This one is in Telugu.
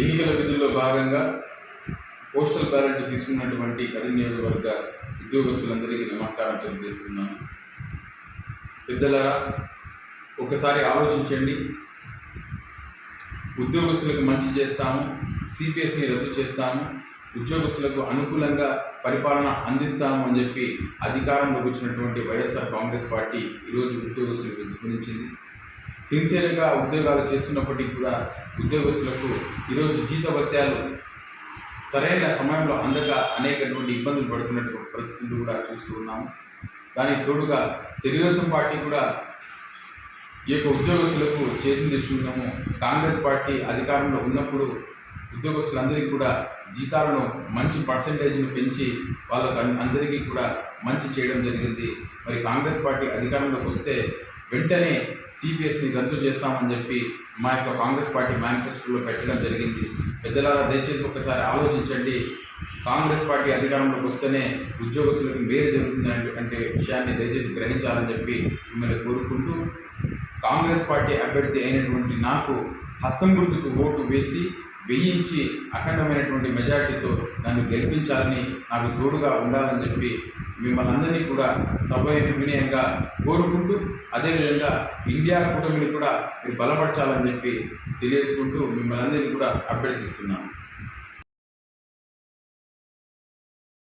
ఎన్నికల విధుల్లో భాగంగా పోస్టల్ బ్యాలెట్ తీసుకున్నటువంటి కది నియోజకవర్గ ఉద్యోగస్తులందరికీ నమస్కారం తెలియజేస్తున్నాను. పెద్దలారా ఒకసారి ఆలోచించండి. ఉద్యోగస్తులకు మంచి చేస్తాము సిపిఎస్ని రద్దు చేస్తాము ఉద్యోగస్తులకు అనుకూలంగా పరిపాలన అందిస్తాము అని చెప్పి అధికారంలోకి వచ్చినటువంటి వైఎస్ఆర్ కాంగ్రెస్ పార్టీ ఈరోజు ఉద్యోగస్తులకు విస్మరించింది సిన్సియర్గా ఉద్యోగాలు చేస్తున్నప్పటికీ కూడా ఉద్యోగస్తులకు ఈరోజు జీతభత్యాలు సరైన సమయంలో అందక అనేకటువంటి ఇబ్బందులు పడుతున్నటువంటి పరిస్థితులు కూడా చూస్తూ ఉన్నాము. దానికి తోడుగా తెలుగుదేశం పార్టీ కూడా ఈ యొక్క ఉద్యోగస్తులకు చేసింది చూడము కాంగ్రెస్ పార్టీ అధికారంలో ఉన్నప్పుడు ఉద్యోగస్తులందరికీ కూడా జీతాలను మంచి పర్సంటేజ్ను పెంచి వాళ్ళకు అందరికీ కూడా మంచి చేయడం జరిగింది. మరి కాంగ్రెస్ పార్టీ అధికారంలోకి వస్తే వెంటనే సిపిఎస్ని రద్దు చేస్తామని చెప్పి మా యొక్క కాంగ్రెస్ పార్టీ మేనిఫెస్టోలో పెట్టడం జరిగింది. పెద్దలారా దయచేసి ఒకసారి ఆలోచించండి. కాంగ్రెస్ పార్టీ అధికారంలోకి వస్తేనే ఉద్యోగస్తులకు మేలు జరుగుతుందంటే అంటే విషయాన్ని దయచేసి గ్రహించాలని చెప్పి మిమ్మల్ని కోరుకుంటూ కాంగ్రెస్ పార్టీ అభ్యర్థి అయినటువంటి నాకు హస్తం గుర్తుకు ఓటు వేసి వేయించి అఖండమైనటువంటి మెజారిటీతో నన్ను గెలిపించాలని నాకు తోడుగా ఉండాలని చెప్పి మిమ్మల్ని అందరినీ కూడా సభ వినయంగా కోరుకుంటూ అదేవిధంగా ఇండియా కూటమిని కూడా మీరు బలపరచాలని చెప్పి తెలియజేసుకుంటూ మిమ్మల్ని అందరినీ కూడా అభ్యర్థిస్తున్నాను.